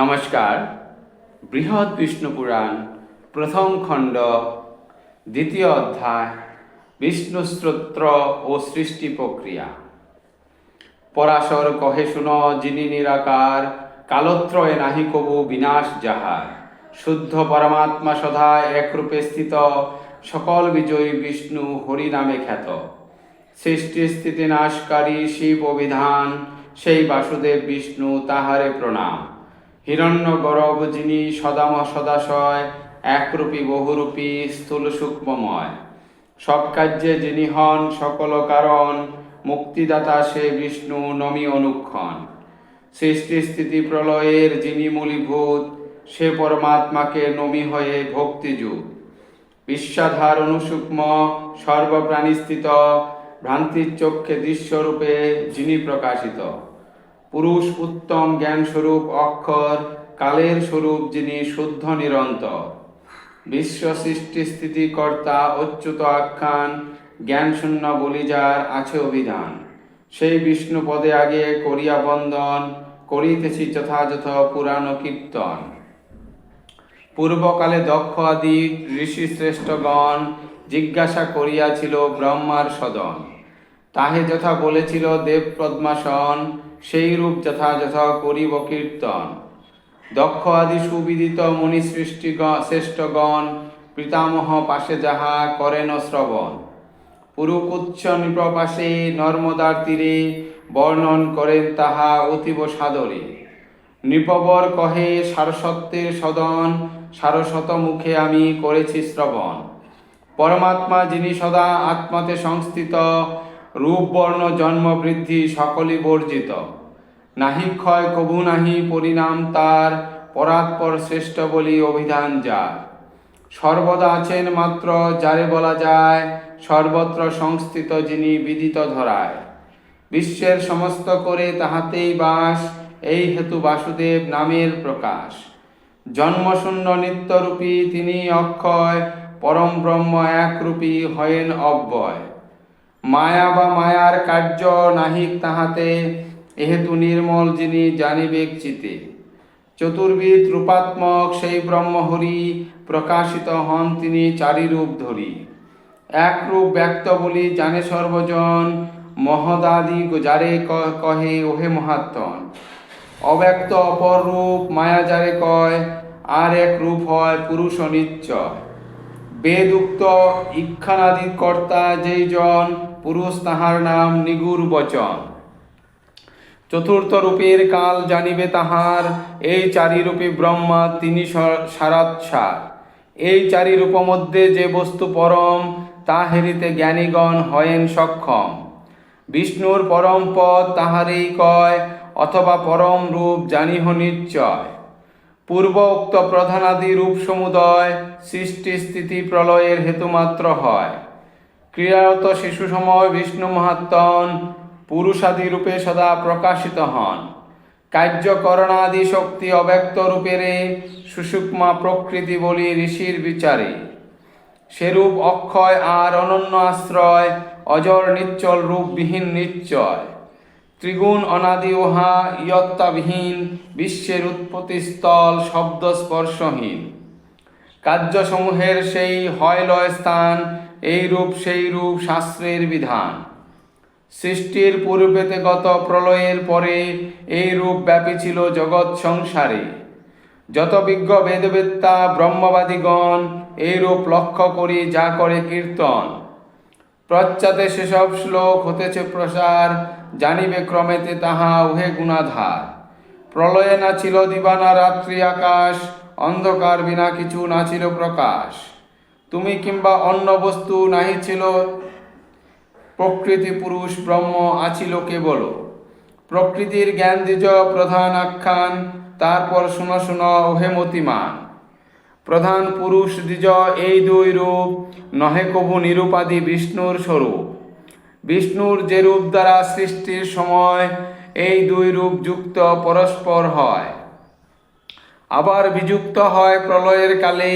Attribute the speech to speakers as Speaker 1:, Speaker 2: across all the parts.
Speaker 1: নমস্কার। বৃহৎ বিষ্ণু পুরাণ, প্রথম খণ্ড, দ্বিতীয় অধ্যায়, বিষ্ণু স্তোত্র ও সৃষ্টি প্রক্রিয়া। পরাশর কহে শুন, যিনি নিরাকার, কালত্রয়ে নাহি কবু বিনাশ যাহার। শুদ্ধ পরমাত্মা সদা একরূপে স্থিত, সকল বিজয়ী বিষ্ণু হরি নামে খ্যাত। সৃষ্টি স্থিতি নাশকারী শিব অভিধান সেই বাসুদেব বিষ্ণু তাহারে প্রণাম। হিরণ্য গরব যিনি সদাম সদাশয় একরূপী বহুরূপী স্থূল সূক্ষ্মময় সব কার্যে যিনি হন, সকল কারণ, মুক্তিদাতা সে বিষ্ণু নমি অনুক্ষণ। সৃষ্টি স্থিতি প্রলয়ের যিনি মূলীভূত, সে পরমাত্মাকে নমি হয়ে ভক্তিযুগ। বিশ্বাধার অনুসূক্ষ্ম, সর্বপ্রাণীস্থিত, ভ্রান্তির চক্ষে দৃশ্যরূপে যিনি প্রকাশিত। পুরুষ উত্তম জ্ঞান স্বরূপ অক্ষর, কালের স্বরূপ যিনি শুদ্ধ নিরন্তর। বিশ্ব সৃষ্টি স্থিতি কর্তা অচ্যুত আখ্যান জ্ঞান শূন্য বলি যার আছে অভিধান। সেই বিষ্ণু পদে আগে করিয়া বন্দন, করিতেছি যথাযথ পুরাণ কীর্তন। পূর্বকালে দক্ষ আদি ঋষি শ্রেষ্ঠগণ জিজ্ঞাসা করিয়াছিল ব্রহ্মার সদন। তাহে যথা বলেছিল দেব পদ্মাসন সেই রূপ যথাযথ করিব কীর্তন। দক্ষ আদি সুবিদিত মুনি সৃষ্টি শ্রেষ্ঠগণ, পিতামহ পাশে যাহা করেন শ্রবণ। পুরুকুচ্ছ নিপ্রপাশে নর্মদার তীরে বর্ণন করেন তাহা অতীব সাদরে। নৃপবর কহে সারসত্বের সদন সারশত মুখে আমি করেছি শ্রবণ। পরমাত্মা যিনি সদা আত্মাতে সংস্থিত রূপ, বর্ণ, জন্ম, বৃদ্ধি সকলই বর্জিত। নাহি ক্ষয়, কভু নাহি পরিণাম তার পরাৎপর শ্রেষ্ঠ বলি অভিধান যার। সর্বদা আছেন মাত্র যারে বলা যায়, সর্বত্র সংস্থিত যিনি বিদিত ধরায়। বিশ্বের সমস্ত করে তাহাতেই বাস, এই হেতু বাসুদেব নামের প্রকাশ। জন্মশূন্য নিত্যরূপী তিনি অক্ষয়, পরম ব্রহ্ম একরূপী হয়েন অব্যয়। মায়া বা মায়ার কার্য নাহিক তাহাতে, এহেতু নির্মল যিনি জানিবেক চিতে। চতুর্বিদ রূপাত্মক সেই ব্রহ্মহরি প্রকাশিত হন তিনি চারি রূপ ধরি। একরূপ ব্যক্ত বলি জানে সর্বজন, মহদাদি যারে কহে ওহে মহাত্মন। অব্যক্ত অপর রূপ মায়া যারে কয়, আর এক রূপ হয় পুরুষ নিশ্চয়। বেদুক্ত ইক্ষানাদি কর্তা যেই জন পুরুষ তাহার নাম নিগুর বচন। চতুর্থ রূপের কাল জানিবে তাহার, এই চারি রূপে ব্রহ্মা তিনি সারাৎসার। এই চারি রূপ মধ্যে যে বস্তু পরম, তা হেরিতে জ্ঞানীগণ হয়েন সক্ষম। বিষ্ণুর পরম পদ তাহারেই কয়, অথবা পরম রূপ জানিহ নিশ্চয়। পূর্ব উক্ত প্রধানাদি রূপ সমুদয় সৃষ্টি স্থিতি প্রলয়ের হেতুমাত্র হয়। ক্রীড়ারত শিশু সময় বিষ্ণু মহাত্মন পুরুষাদি রূপে সদা প্রকাশিত হন। কার্যকরণাদি শক্তি অব্যক্ত রূপেরে সুষুক্মা প্রকৃতি বলি ঋষির বিচারে। সেরূপ অক্ষয় আর অনন্য আশ্রয়, অজর নিশ্চল রূপবিহীন নিশ্চয় ত্রিগুণ অনাদি উহা ইয়ত্তাবিহীন, বিশ্বের উৎপত্তিস্থল শব্দ স্পর্শহীন কার্যসমূহের সেই হয় লয় স্থান এই রূপ, সেই রূপ শাস্ত্রের বিধান। সৃষ্টির পূর্বেতে গত প্রলয়ের পরে এই রূপ ব্যাপী ছিল জগৎ সংসারে। যত বিজ্ঞ বেদবেত্তা, ব্রহ্মবাদীগণ এই রূপ লক্ষ্য করি যা করে কীর্তন। প্রচ্ছাতে সেসব শ্লোক হতেছে প্রসার, জানিবে ক্রমেতে তাহা উহে গুণাধার। প্রলয়ে না ছিল দিবানা, রাত্রি, আকাশ, অন্ধকার বিনা কিছু না ছিল প্রকাশ। তুমি কিংবা অন্য বস্তু নাহি ছিল, প্রকৃতি পুরুষ ব্রহ্ম আছিল কেবল। প্রকৃতির জ্ঞান দ্বিজ প্রধান আখ্যান, তারপর শুনো শুনো ওহে মতিমান। প্রধান পুরুষ দ্বিজ এই দুই রূপ, নহে কভু নিরূপাদি বিষ্ণুর স্বরূপ। বিষ্ণুর যে রূপ দ্বারা সৃষ্টির সময়, এই দুই রূপ যুক্ত পরস্পর হয়। আবার বিযুক্ত হয় প্রলয়ের কালে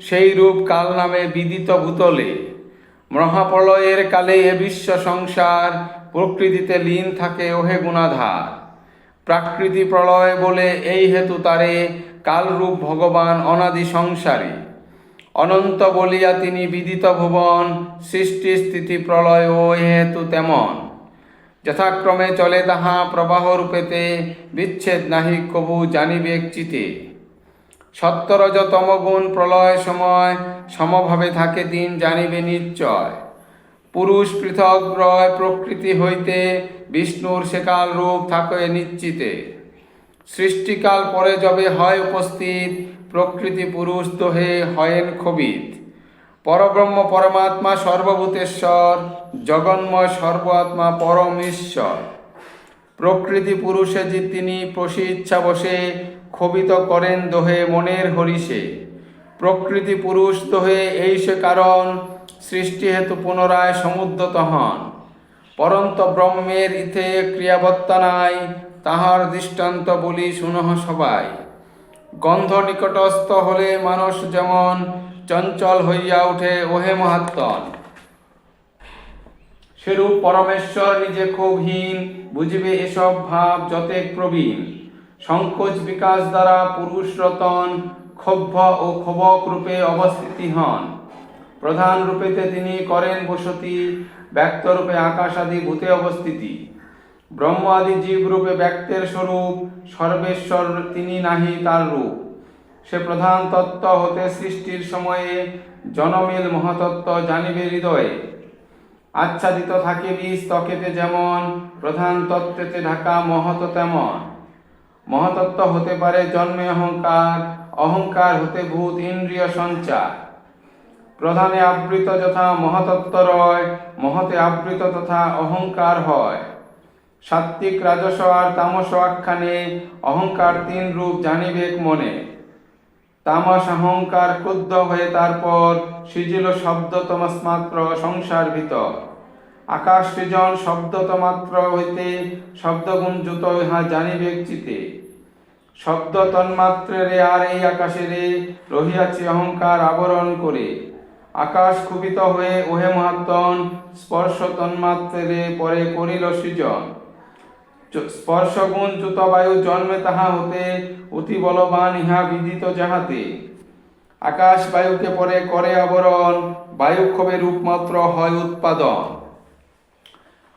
Speaker 1: সেই রূপ কাল নামে বিদিত ভূতলে। মহাপ্রলয়ের কালে এ বিশ্ব সংসার প্রকৃতিতে লীন থাকে ওহে গুণাধার। প্রাকৃতি প্রলয় বলে এই হেতু তারে, কালরূপ ভগবান অনাদি সংসারে। অনন্ত বলিয়া তিনি বিদিত ভুবন, সৃষ্টি স্থিতি প্রলয় ও হেতু তেমন। যথাক্রমে চলে তাহা প্রবাহ রূপেতে বিচ্ছেদ নাহি কবু জানিবে চিতে। সত্তরজ তমগুণ প্রলয় সময় সমভাবে থাকে দিন জানিবে নিশ্চয়। পুরুষ পৃথক রয় প্রকৃতি হইতে, বিষ্ণুর সেকাল রূপ থাকে নিশ্চিতে। সৃষ্টিকাল পরে যবে হয় উপস্থিত, প্রকৃতি পুরুষ দোহে হয়েন খবিত পরব্রহ্ম পরমাত্মা সর্বভূতেশ্বর, জগন্ময় সর্বাত্মা পরমেশ্বর প্রকৃতি পুরুষে যে তিনি প্রসি ইচ্ছা বসে ক্ষোভিত করেন দোহে মনের হরিষে প্রকৃতি পুরুষ দোহে এই সে কারণ, সৃষ্টি হেতু পুনরায় সমুদ্রত হন। পরন্ত ব্রহ্মের ইথে ক্রিয়াবত্তা নাই, তাহার দৃষ্টান্ত বলি শুনহ সবাই। গন্ধ নিকটস্থ হলে মানুষ যেমন চঞ্চল হইয়া ওঠে ওহে মহাত্মন। সেরূপ পরমেশ্বর নিজে ক্ষোভহীন, বুঝিবে এসব ভাব যতেক প্রবীণ। সংকোচ বিকাশ দ্বারা পুরুষ রতন ক্ষোভ্য ও ক্ষোভক রূপে অবস্থিতি হন। প্রধান রূপেতে তিনি করেন বসতি, ব্যক্ত রূপে আকাশ আদি ভূতে অবস্থিতি। ব্রহ্ম আদি জীব রূপে ব্যক্তের স্বরূপ, সর্বেশ্বর তিনি নাহি তার রূপ। সে প্রধান তত্ত্ব হতে সৃষ্টির সময়ে জনমিল মহাতত্ত্ব জানিবে হৃদয়ে। আচ্ছাদিত থাকে বীজ যেমন, প্রধান তত্ত্বেতে ঢাকা মহত তেমন। মহতত্ত্ব হতে পারে জন্মে অহংকার অহংকার হতে ভূত, ইন্দ্রিয় সঞ্চার। প্রধানে আবৃত যথা মহাতত্ত্ব রয়, মহতে আবৃত তথা অহংকার হয়। সাত্ত্বিক রাজস আর তামস আখ্যানে অহংকার তিন রূপ জানিবেক মনে। তামাস, অহংকার ক্রুদ্ধ হয়ে তারপর সৃজিল শব্দতমাত্র সংসার ভিতর। আকাশ সৃজন শব্দতমাত্র হইতে শব্দগুঞ্জুত ইহা জানিবেক চিতে। শব্দ তন্মাত্রেরে আর এই আকাশেরে রহিয়াছে অহংকার আবরণ করে। আকাশ ক্ষুবিত হয়ে, ওহে মহাত্মন স্পর্শ তন্মাত্রেরে পরে করিল সৃজন। স্পর্শগুণ বায়ু জন্মে তাহা হতে অতি বলবান, ইহা বিদিত যাহাতে। আকাশ বায়ুকে পরে করে আবরণ বায়ু ক্ষোভে রূপমাত্র হয় উৎপাদন।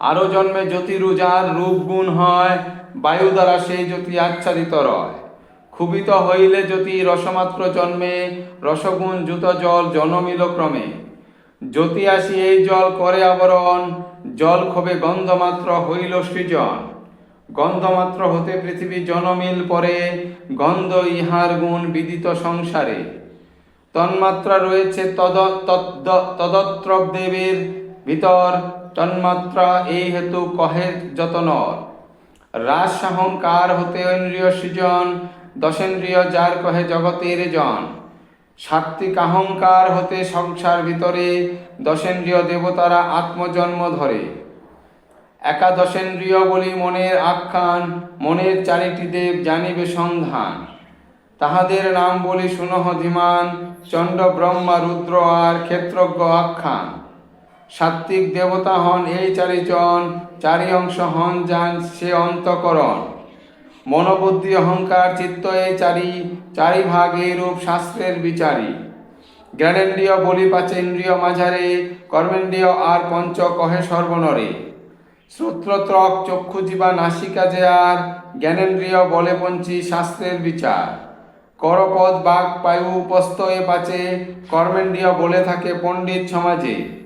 Speaker 1: আরও জন্মে জ্যোতি রুজার রূপ গুণ হয় বায়ু দ্বারা সেই জ্যোতি আচ্ছাদিত রয়। ক্ষুবিত হইলে জ্যোতি রসমাত্র জন্মে, রসগুণ জুত জল জনমিল ক্রমে। জ্যোতি আসি এই জল করে আবরণ, জল ক্ষোভে গন্ধমাত্র হইল সৃজন। গন্ধমাত্র হতে পৃথিবী জনমিল পরে, গন্ধ ইহার গুণ বিদিত সংসারে। তন্মাত্রা রয়েছে তদ তদ্দ- দেবের ভিতর, তন্মাত্রা এই হেতু কহে যতনর। রাস অহংকার হতে ইন্দ্রিয় সৃজন, দশেন্দ্রিয় যার কহে জগতের জন। সাত্বিক অহংকার হতে সংসার ভিতরে, দশেন্দ্রিয় দেবতারা আত্মজন্ম ধরে। একাদশেন্দ্রিয় বলি মনের আখ্যান, মনের চারিটি দেব জানিবে সন্ধান। তাহাদের নাম বলি শুনহ ধীমান চণ্ড ব্রহ্মা রুদ্র আর ক্ষেত্রজ্ঞ আখ্যান। সাত্বিক দেবতা হন এই চারিজন চারি অংশ হন যান সে অন্তকরণ। মনোবুদ্ধি, অহংকার, চিত্ত এই চারি চারি ভাগ এই রূপ শাস্ত্রের বিচারী। জ্ঞানেন্দ্রিয় বলি পাচে ইন্দ্রিয় মাঝারে, কর্মেন্দ্রিয় আর পঞ্চ কহে সর্বনরে। শ্রোত্রত্রক চক্ষু জীবা নাসিকা যে আর, জ্ঞানেন্দ্রিয় বলে পঞ্চী শাস্ত্রের বিচার। করপদ, বাক, পায়ু, উপস্থ এ পাচে, কর্মেন্দ্রিয় বলে থাকে পণ্ডিত সমাজে।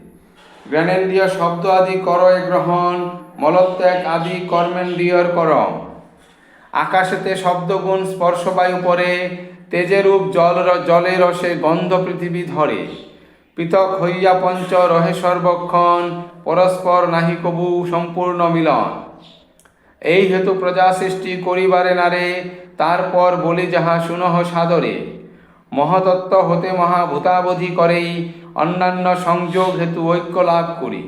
Speaker 1: জ্ঞানেন্দ্রিয় শব্দ আদি করয় গ্রহণ, মলত্যাগ আদি কর্মেন্দ্রিয়র করম। আকাশেতে শব্দগুণ স্পর্শবায়ু পরে তেজেরূপ জল জলে রসে গন্ধ পৃথিবী ধরে। পৃথক হইয়া পঞ্চ রহে সর্বক্ষণ, পরস্পর নাহি কবু সম্পূর্ণ মিলন। এই হেতু প্রজা সৃষ্টি করিবারে নারে, তারপর বলি যাহা শুনহ সাদরে। মহতত্ত্ব হতে মহাভূতাবধি করেই অন্যান্য সংযোগ হেতু ঐক্য লাভ করি।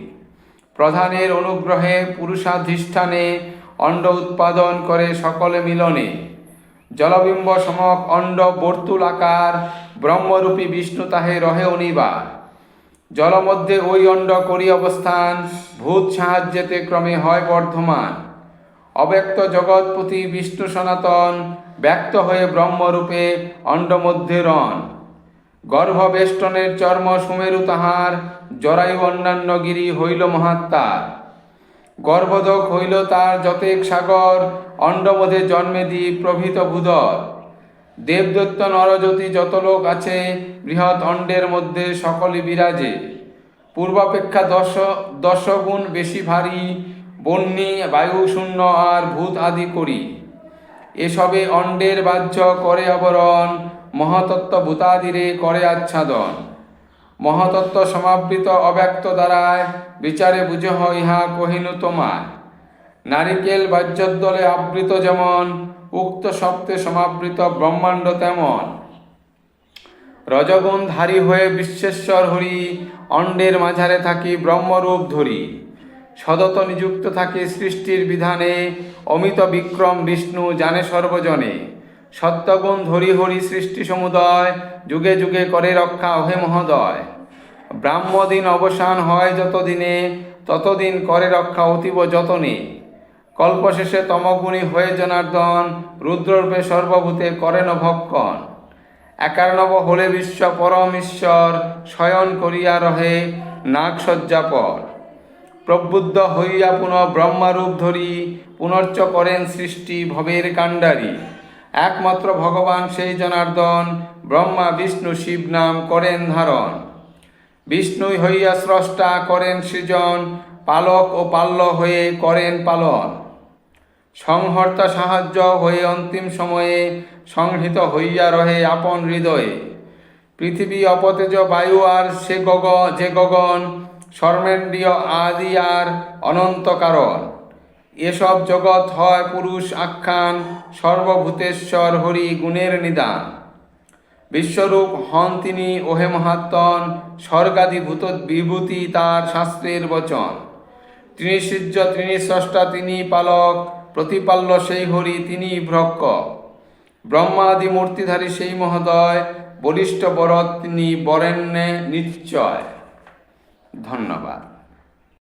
Speaker 1: প্রধানের অনুগ্রহে পুরুষাধিষ্ঠানে অণ্ড উৎপাদন করে সকলে মিলনে। জলবিম্ব সমক অণ্ড বর্তুল আকার ব্রহ্মরূপী বিষ্ণু তাহে রহে অনিবার। জলমধ্যে ওই অণ্ড করি অবস্থান, ভূত সাহায্যেতে ক্রমে হয় বর্ধমান। অব্যক্ত জগৎপতি বিষ্ণু সনাতন ব্যক্ত হয়ে ব্রহ্মরূপে অণ্ডমধ্যে রণ। গর্ভবেষ্টনের চর্ম সুমেরু তাহার, জরায়ু অন্যান্য গিরি হইল মহাত্মার। গর্ভদক হইল তার যতেক সাগর অণ্ডমধে জন্মে দি প্রভৃত ভূধর দেবদত্ত নরজ্যোতি যত লোক আছে, বৃহৎ অণ্ডের মধ্যে সকলে বিরাজে। পূর্বাপেক্ষা দশ, দশগুণ বেশি ভারী, বন্যী বায়ু শূন্য আর ভূত আদি করি। এসবে অণ্ডের বাহ্য করে আবরণ, মহাতত্ত্ব ভূতাদিরে করে আচ্ছাদন। মহাতত্ত্ব সমাবৃত অব্যক্ত দ্বারায় বিচারে বুঝহ ইহা কহিনু তোমায়। নারিকেল বাহ্যদলে আবৃত যেমন, উক্ত সপ্তে সমাবৃত ব্রহ্মাণ্ড তেমন। রজগুণ ধারী হয়ে বিশ্বেশ্বর হরি, অণ্ডের মাঝারে থাকি ব্রহ্মরূপ ধরি। সদত নিযুক্ত থাকে সৃষ্টির বিধানে, অমিত বিক্রম বিষ্ণু জানে সর্বজনে। সত্যগুণ ধরি হরি সৃষ্টি সমুদয়, যুগে যুগে করে রক্ষা অহে মহোদয়। ব্রাহ্মদিন অবসান হয় যতদিনে, ততদিন করে রক্ষা অতীব যতনে। কল্পশেষে তমগুণী হয়ে জনার্দন, রুদ্ররূপে সর্বভূতে করেন ভক্ষণ। একার্ণব হলে বিশ্ব পরম ঈশ্বর, শয়ন করিয়া রহে নাগসজ্জাপর প্রবুদ্ধ হইয়া পুনঃ ব্রহ্মারূপ ধরি, পুনর্চ করেন সৃষ্টি ভবের কাণ্ডারি। একমাত্র ভগবান সেই জনার্দন, ব্রহ্মা, বিষ্ণু, শিব নাম করেন ধারণ। বিষ্ণুই হইয়া স্রষ্টা করেন সৃজন, পালক ও পাল্য হয়ে করেন পালন। সংহর্তা সাহায্য হয়ে অন্তিম সময়ে সংহৃত হইয়া রহে আপন হৃদয়ে। পৃথিবী অপতেজ বায়ু আর সে গগ যে গগন সর্মেন্দ্রিয় আদি আর অনন্ত কারণ এসব জগৎ হয় পুরুষ আখ্যান, সর্বভূতেশ্বর হরি গুণের নিদান। বিশ্বরূপ হন তিনি ওহে মহাত্মন স্বর্গাদিভূত বিভূতি তার শাস্ত্রের বচন। তিনি সূর্য তিনি স্রষ্টা তিনি পালক, প্রতিপাল্য সেই হরি তিনি ভ্রক্ক ব্রহ্মাদি মূর্তিধারী সেই মহোদয়, বলিষ্ঠ বরদ তিনি বরেণ্যে নিশ্চয়। ধন্যবাদ।